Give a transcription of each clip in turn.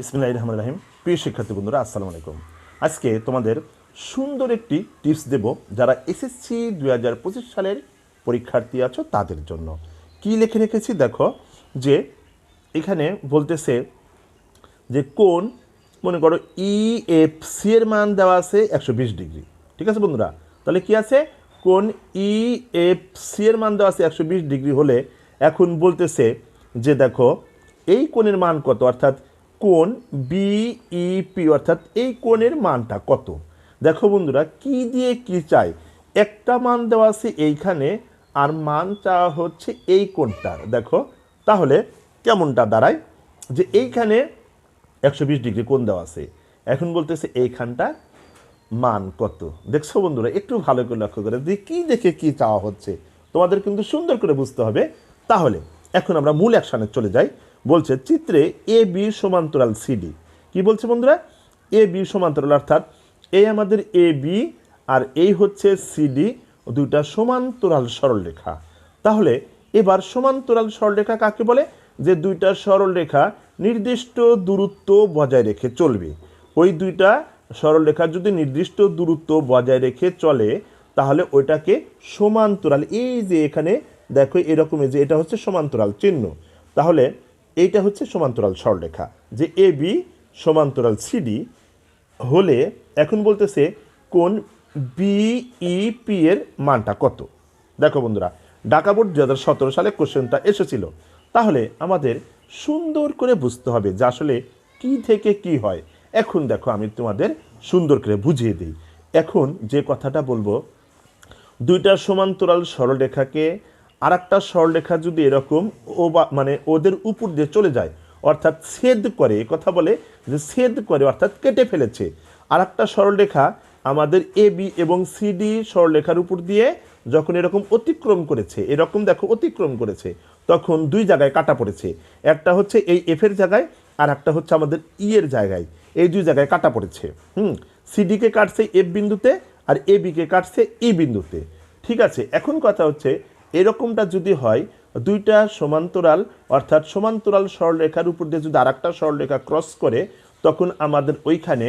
বিসমিল্লাহ রহমান রাহিম। প্রিয় শিক্ষার্থী বন্ধুরা, আসসালামু আলাইকুম। আজকে তোমাদের সুন্দর একটি টিপস দেব যারা এসএসসি দুই হাজার পঁচিশ সালের পরীক্ষার্থী আছো তাদের জন্য। কি লিখে রেখেছি? দেখো, যে এখানে বলতেছে যে কোন, মনে করো ই এফ সি এর মান দেওয়া আছে একশো বিশ ডিগ্রি। ঠিক আছে বন্ধুরা? তাহলে কি আছে? কোন ই এফ সি এর মান দেওয়া আছে একশো বিশ ডিগ্রি হলে এখন বলতেছে যে দেখো, এই কোণের মান কত? অর্থাৎ কোণ বিইপি অর্থাৎ এই কোণের মানটা কত? দেখো বন্ধুরা, কি দিয়ে কি চাই? একটা মান দেওয়া আছে এইখানে, আর মান চাওয়া হচ্ছে এই কোণটার। দেখো, তাহলে কেমনটা দাঁড়ায়? যে এইখানে একশো বিশ ডিগ্রি কোণ দেওয়া আছে। এখন বলতেছে এইখানটা মান কত? দেখছ বন্ধুরা, একটু ভালো করে লক্ষ্য করে যে কী দেখে কি চাওয়া হচ্ছে। তোমাদের কিন্তু সুন্দর করে বুঝতে হবে। তাহলে, এখন আমরা মূল অ্যাকশানে চলে যাই। বলছে, চিত্রে এ, বি সমান্তরাল সিডি। কি বলছে বন্ধুরা? এ, বি সমান্তরাল, অর্থাৎ এই আমাদের এ, বি আর এই হচ্ছে সিডি, দুইটা সমান্তরাল সরলরেখা। তাহলে এবার সমান্তরাল সরলরেখা কাকে বলে? যে দুইটা সরলরেখা নির্দিষ্ট দূরত্ব বজায় রেখে চলবে। ওই দুইটা সরলরেখা যদি নির্দিষ্ট দূরত্ব বজায় রেখে চলে, তাহলে ওইটাকে সমান্তরাল, এই যে এখানে দেখো এরকমই যে এটা হচ্ছে সমান্তরাল চিহ্ন। তাহলে এইটা হচ্ছে সমান্তরাল সরলরেখা, যে এ বি সমান্তরাল সিডি হলে এখন বলতেছে কোন বিইপি এর মানটা কত? দেখো বন্ধুরা, ঢাকা বোর্ড দু হাজার সতেরো সালে কোশ্চেনটা এসেছিল। তাহলে আমাদের সুন্দর করে বুঝতে হবে যে আসলে কি থেকে কি হয়। এখন দেখো, আমি তোমাদের সুন্দর করে বুঝিয়ে দিই। এখন যে কথাটা বলব, দুইটা সমান্তরাল সরলরেখাকে আর একটা সরলরেখা যদি এরকম, ও মানে ওদের উপর দিয়ে চলে যায়, অর্থাৎ ছেদ করে কথা বলে যে ছেদ করে, অর্থাৎ কেটে ফেলেছে। আর একটা সরলরেখা আমাদের এ বি এবং সিডি সরলরেখার উপর দিয়ে যখন এরকম অতিক্রম করেছে, এরকম দেখো অতিক্রম করেছে, তখন দুই জায়গায় কাটা পড়েছে। একটা হচ্ছে এই এফের জায়গায় আর একটা হচ্ছে আমাদের ই এর জায়গায়। এই দুই জায়গায় কাটা পড়েছে। হুম সিডিকে কাটছে এফ বিন্দুতে, আর এ বিকে কাটছে ই বিন্দুতে। ঠিক আছে, এখন কথা হচ্ছে এরকমটা যদি হয়, দুইটা সমান্তরাল, অর্থাৎ সমান্তরাল সরলরেখার উপর দিয়ে যদি আরেকটা সরলরেখা ক্রস করে, তখন আমাদের ওইখানে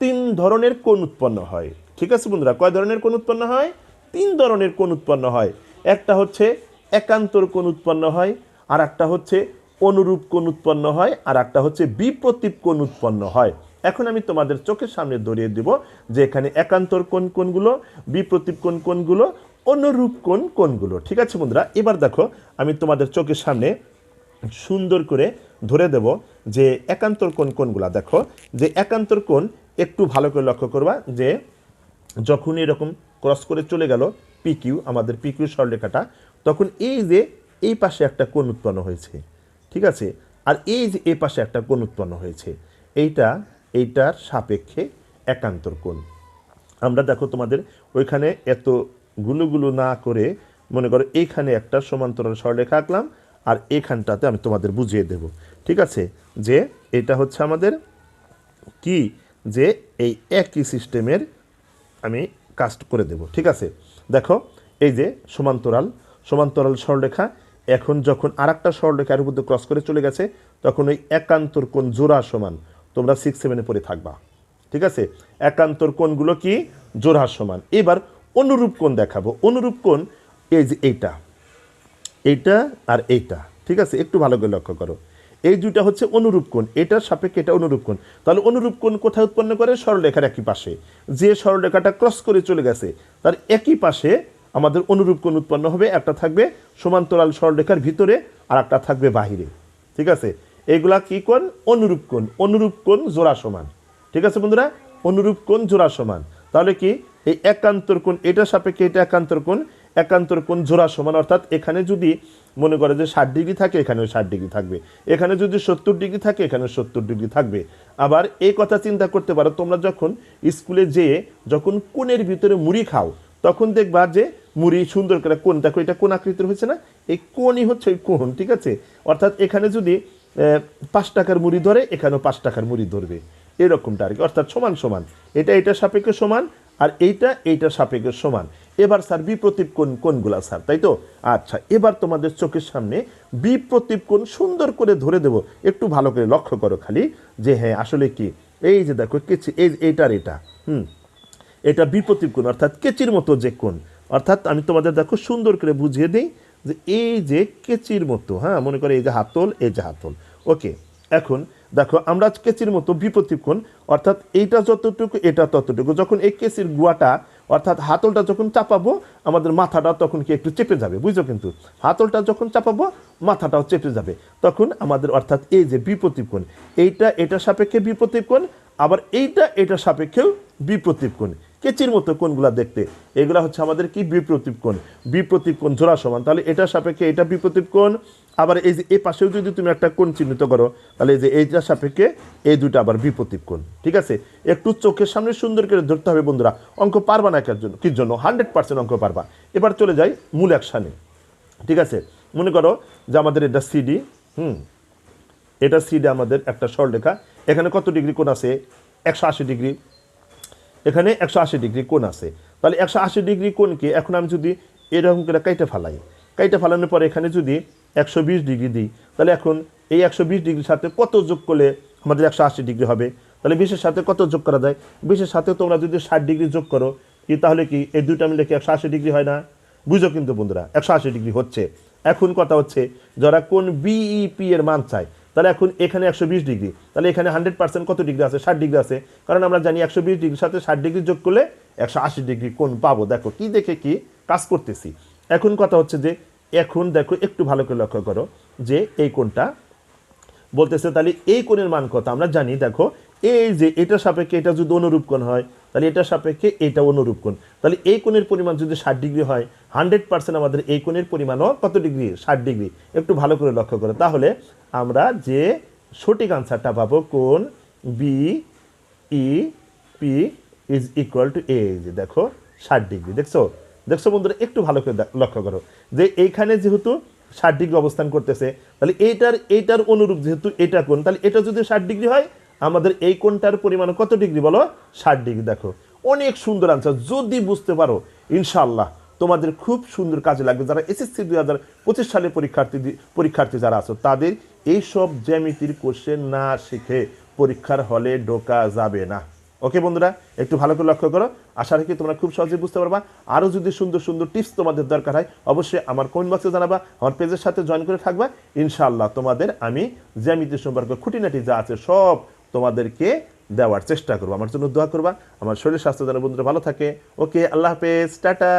তিন ধরনের কোণ উৎপন্ন হয়। ঠিক আছে বন্ধুরা? কয় ধরনের কোণ উৎপন্ন হয়? তিন ধরনের কোণ উৎপন্ন হয়। একটা হচ্ছে একান্তর কোণ উৎপন্ন হয় আর একটা হচ্ছে অনুরূপ কোণ উৎপন্ন হয় আর একটা হচ্ছে বিপ্রতীপ কোণ উৎপন্ন হয়। এখন আমি তোমাদের চোখের সামনে ধরিয়ে দিব যে এখানে একান্তর কোণ কোনগুলো বিপ্রতীপ কোন কোণগুলো অনুরূপ কোণ কোনগুলো ঠিক আছে বন্ধুরা? এবার দেখো, আমি তোমাদের চোখের সামনে সুন্দর করে ধরে দেব যে একান্তর কোণ কোণগুলা। দেখো, যে একান্তর কোণ একটু ভালো করে লক্ষ্য করবা যে যখন এরকম ক্রস করে চলে গেল পিকিউ আমাদের পিকিউ সরলরেখাটা, তখন এই যে এই পাশে একটা কোণ উৎপন্ন হয়েছে। ঠিক আছে? আর এই যে এই পাশে একটা কোণ উৎপন্ন হয়েছে, এইটা, এইটার সাপেক্ষে একান্তর কোণ। আমরা দেখো তোমাদের ওইখানে এত গুলোগুলো না করে মনে করো এইখানে একটা সমান্তরাল সরলরেখা আঁকলাম আর এখানটাতে আমি তোমাদের বুঝিয়ে দেব। ঠিক আছে? যে এটা হচ্ছে আমাদের কি? যে এই একই সিস্টেমের আমি কাস্ট করে দেব। ঠিক আছে? দেখো, এই যে সমান্তরাল সমান্তরাল সরলরেখা এখন যখন আর একটা সরলরেখার উপর ক্রস করে চলে গেছে, তখন ওই একান্তর কোণ জোড়া সমান, তোমরা সিক্স সেভেনে পড়ে থাকবা। ঠিক আছে? একান্তর কোণগুলো কি? জোড়া সমান। এবার অনুরূপ কোণ দেখাবো। অনুরূপ কোণ এই যে এইটা। এইটা আর এইটা। ঠিক আছে? একটু ভালো করে লক্ষ্য করো। এই দুইটা হচ্ছে অনুরূপ কোণ। এটার সাপেক্ষে এটা অনুরূপ কোণ। তাহলে অনুরূপ কোণ কোথায় উৎপন্ন করে? সরলরেখার একই পাশে। যে সরলরেখাটা ক্রস করে চলে গেছে, তার একই পাশে আমাদের অনুরূপ কোণ উৎপন্ন হবে। একটা থাকবে সমান্তরাল সরলরেখার ভিতরে আর একটা থাকবে বাহিরে। ঠিক আছে? এইগুলা কি কোণ? অনুরূপ কোণ। অনুরূপ কোণ জোড়া সমান। ঠিক আছে বন্ধুরা? অনুরূপ কোণ জোড়া সমান। তাহলে কি? এই একান্তর কোণ, এটা সাপেক্ষে এটা একান্তর কোণ একান্তর কোণ জোড়া সমান, অর্থাৎ এখানে যদি মনে করে যে ষাট ডিগ্রি থাকে, এখানেও ষাট ডিগ্রি থাকবে। এখানে যদি সত্তর ডিগ্রি থাকে এখানে সত্তর ডিগ্রি থাকবে। আবার এই কথা চিন্তা করতে পারো, তোমরা যখন স্কুলে যেয়ে যখন কোণের ভিতরে মুড়ি খাও, তখন দেখবা যে মুড়ি সুন্দর করে কোন দেখো এটা কোন আকৃতির হয়েছে না? এই কোনই হচ্ছে ওই কোন ঠিক আছে? অর্থাৎ এখানে যদি পাঁচ টাকার মুড়ি ধরে, এখানেও পাঁচ টাকার মুড়ি ধরবে। এরকমটা আর কি, অর্থাৎ সমান সমান। এটা এটা সাপেক্ষে সমান আর এইটা এইটা সাপেক্ষে সমান। এবার স্যার, বিপ্রতীপ কোণ কোনগুলা স্যার, তাই তো? আচ্ছা এবার তোমাদের চোখের সামনে বিপ্রতীপ কোণ সুন্দর করে ধরে দেব। একটু ভালো করে লক্ষ্য করো খালি যে হ্যাঁ আসলে কি? এই যে দেখো, কেচি, এই এইটার এটা, হুম? এটা বিপ্রতীপ কোণ, অর্থাৎ কেচির মতো যে কোণ। অর্থাৎ আমি তোমাদের দেখো সুন্দর করে বুঝিয়ে দিই যে এই যে কেচির মতো হ্যাঁ মনে করে এই যে হাতল, এই যে হাতল। ওকে, এখন দেখো, আমরা কেচির মতো বিপত্তিক্ষণ, অর্থাৎ এইটা যতটুকু, এটা ততটুকু। যখন এই কেচির গুয়াটা, অর্থাৎ হাতলটা যখন চাপাবো, আমাদের মাথাটা তখন কি একটু চেপে যাবে, বুঝছ কিন্তু? হাতলটা যখন চাপাবো, মাথাটাও চেপে যাবে। তখন আমাদের, অর্থাৎ এই যে বিপত্তিক্ষণ, এইটা, এটা সাপেক্ষে বিপত্তিক্ষণ, আবার এইটা, এটা সাপেক্ষেও বিপত্তিক্ষণ। কেচির মতো কোণগুলা দেখতে। এগুলা হচ্ছে আমাদের কি বিপ্রতীপ কোণ? বিপ্রতীপ কোণ জোড়া সমান। তাহলে এটা সাপেক্ষে এটা বিপ্রতীপ কোণ, আবার এই যে এই পাশেও যদি তুমি একটা কোণ চিহ্নিত করো, তাহলে এই যে এইটা সাপেক্ষে এই দুটো আবার বিপ্রতীপ কোণ। ঠিক আছে? একটু চোখের সামনে সুন্দর করে ধরতে হবে বন্ধুরা। অঙ্ক পারবা না কার জন্য? কির জন্য? হান্ড্রেড পার্সেন্ট অঙ্ক পারবা। এবার চলে যাই মূল অ্যাকশানে। ঠিক আছে? মনে করো যে আমাদের এটা সিডি, হুম? এটা সিডি আমাদের একটা সরলরেখা। এখানে কত ডিগ্রি কোণ আছে? একশো আশি ডিগ্রি। এখানে একশো আশি ডিগ্রি কোণ আছে। তাহলে একশো আশি ডিগ্রি কোণকে এখন আমি যদি এরকম করে কাইটে ফালাই কাইটে ফালানোর পরে এখানে যদি একশো বিশ ডিগ্রি দিই, তাহলে এখন এই একশো বিশ ডিগ্রির সাথে কত যোগ করলে আমাদের একশো আশি ডিগ্রি হবে? তাহলে বিশের সাথে কত যোগ করা যায়? বিশের সাথে তোমরা যদি ষাট ডিগ্রি যোগ করো, কি তাহলে কি এই দুইটা মিলে কি একশো আশি ডিগ্রি হয় না? বুঝো কিন্তু বন্ধুরা, একশো আশি ডিগ্রি হচ্ছে। এখন কথা হচ্ছে, যারা কোন বিইপি এর মান চায় তাহলে এখন এখানে একশো বিশ ডিগ্রি। তাহলে এখানে হান্ড্রেড পার্সেন্ট কত ডিগ্রি আছে? ষাট ডিগ্রি আছে। কারণ আমরা জানি একশো বিশ ডিগ্রির সাথে ষাট ডিগ্রি যোগ করলে একশো আশি ডিগ্রি কোন পাবো। দেখো, কি দেখে কি কাজ করতেছি। এখন কথা হচ্ছে যে, এখন দেখো একটু ভালো করে লক্ষ্য করো যে, এই কোনটা বলতেছে তাহলে এই কোণের মান কত? আমরা জানি, দেখো, এই যে এটা সাপেক্ষে এটা যদি অনুরূপ কোণ হয়, তাহলে এটা সাপেক্ষে এটা অনুরূপ কোণ। তাহলে এই কোণের পরিমাণ যদি ষাট ডিগ্রি হয় হান্ড্রেড পার্সেন্ট আমাদের এই কোণের পরিমাণও কত ডিগ্রি? ষাট ডিগ্রি। একটু ভালো করে লক্ষ্য করো তাহলে আমরা যে সঠিক আনসারটা পাবো কোন B E P is equal to A যে দেখো, ষাট ডিগ্রি। দেখছ? দেখছ বন্ধুরা, একটু ভালো করে লক্ষ্য করো যে এইখানে যেহেতু ষাট ডিগ্রি অবস্থান করতেছে, তাহলে এইটার এইটার অনুরূপ যেহেতু এটা কোন তাহলে এটা যদি ষাট ডিগ্রি হয়, আমাদের এই কোনটার পরিমাণ কত ডিগ্রি বলো? ষাট ডিগ্রি। দেখো, অনেক সুন্দর আনসার যদি বুঝতে পারো ইনশাল্লাহ তোমাদের খুব সুন্দর কাজে লাগবে। যারা এসএসসি দুই হাজার পঁচিশ সালে পরীক্ষার্থী পরীক্ষার্থী যারা আছো, তাদের এইসব জ্যামিতির কোশ্চেন না শিখে পরীক্ষার হলে ঢোকা যাবে না। ওকে বন্ধুরা, একটু ভালো করে লক্ষ্য করো। আশা রাখি তোমরা খুব সহজে বুঝতে পারবা। আরও যদি সুন্দর সুন্দর টিপস তোমাদের দরকার হয়, অবশ্যই আমার কমেন্ট বক্সে জানাবা আমার পেজের সাথে জয়েন করে থাকবা। ইনশাআল্লাহ তোমাদের আমি জ্যামিতি সম্পর্কে খুঁটিনাটি যা আছে সব তোমাদেরকে দেওয়ার চেষ্টা করব। আমার জন্য দোয়া করবা। আমার শরীর স্বাস্থ্য যেন বন্ধুরা ভালো থাকে। ওকে আল্লাহ হাফেজ, টাটা।